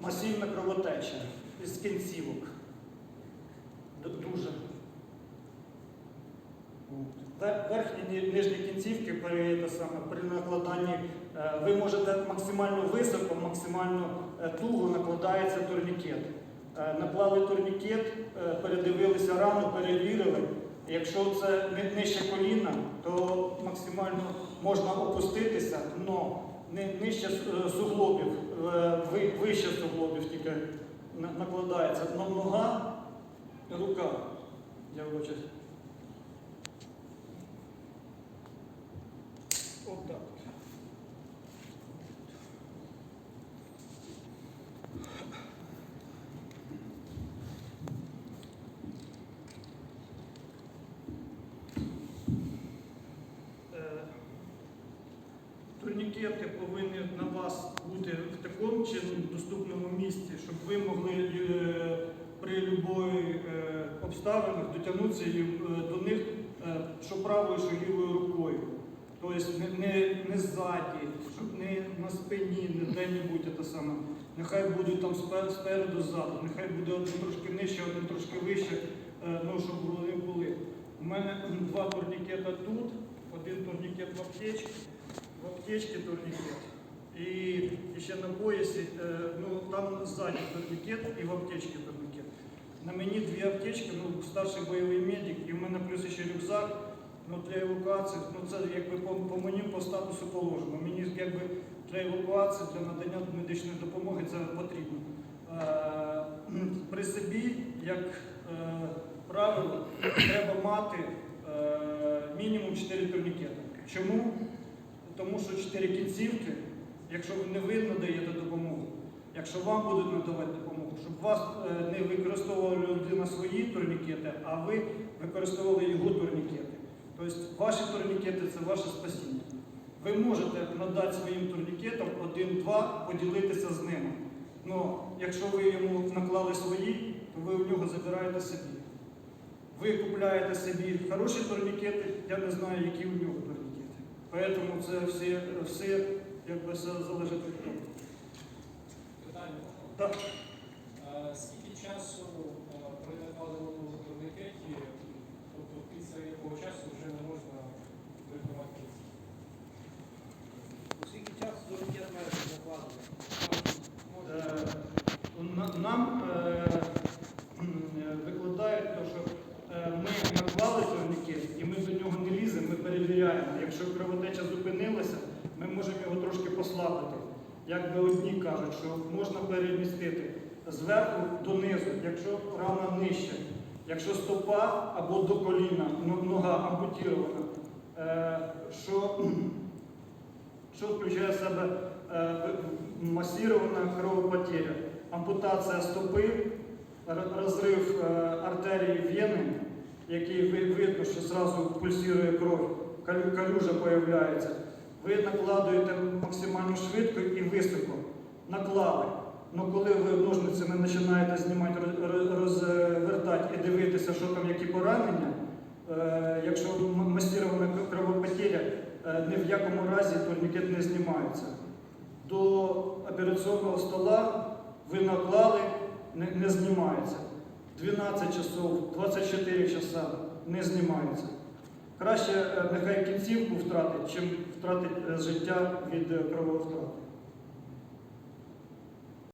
масивна кровотеча із кінцівок. Дуже. Верхні нижні кінцівки при, саме, при накладанні е, ви можете максимально високо, максимально е, туго накладається турнікет. Е, Наклали турнікет, передивилися рану, перевірили. Якщо це нижче коліна, то максимально можна опуститися, але нижче е, суглобів, е, ви- вище суглобів тільки на- накладається. на нога, рука. Я вибачаюсь. Турнікети повинні на вас бути в такому чином доступному місці, щоб ви могли е, при будь-якій обставинах дотягнутися е, до них е, що правою, що лівою рукою. Тобто не, не, ззаді, щоб не на спині, не де-небудь те саме. Нехай будуть там спе- спереду, ззаду, нехай буде один трошки нижче, один трошки вище, е, ну, щоб вони були. У мене два турнікета тут, один турнікет в аптечці, в аптечці турнікет. І, ще на поясі, е, ну там ззаді турнікет і в аптечці турнікет. На мені дві аптечки, ну старший бойовий медик, і в мене плюс ще рюкзак. Ну, для евакуації, ну це якби по, по мені по статусу положено. Мені якби для евакуації, для надання медичної допомоги це потрібно. Е, при собі, як е, правило, треба мати е, мінімум 4 турнікети. Чому? Тому що 4 кінцівки, якщо не ви надаєте допомогу, якщо вам будуть надавати допомогу, щоб вас е, не використовувала людина свої турнікети, а ви використовували його турнікети. Тобто ваші турнікети це ваше спасіння. Ви можете надати своїм турнікетам один-два, поділитися з ними. Ну, якщо ви йому наклали свої, то ви в нього забираєте собі. Ви купляєте собі хороші турнікети, я не знаю, які у нього турнікети. Тому це все, все все залежить від того. Питання. Так. Е, Скільки часу е, при накладеному турнікеті, тобто після якого часу вже не можна виконати кінці? Скільки часу турнікет має бути накладений? Е, на- Нам е, м, е, викладають, те, що е, ми наклали турнікет і ми до нього не ліземо, ми перевіряємо. Якщо кровотеча зупинилася, ми можемо його трошки послабити. Як би одні кажуть, що можна перемістити зверху донизу, якщо рана нижче, якщо стопа або до коліна, нога ампутірована, е, що що включає в себе е, масірована кровопотеря, ампутація стопи, розрив е, артерії вени, який видно, що зразу пульсує кров, калюжа появляється. Ви накладуєте максимально швидко і високо. Наклали. Ну коли ви ножницями починаєте знімати, роз- роз- розвертати і дивитися, що там які поранення, е, якщо м- масірована кровопотеря, е, ні в якому разі турнікет не знімається. До операційного стола ви наклали, не, не знімається. 12 часов, 24 часа не знімається. Краще е, нехай кінцівку втратить, чим втратить е, життя від е, крововтрати.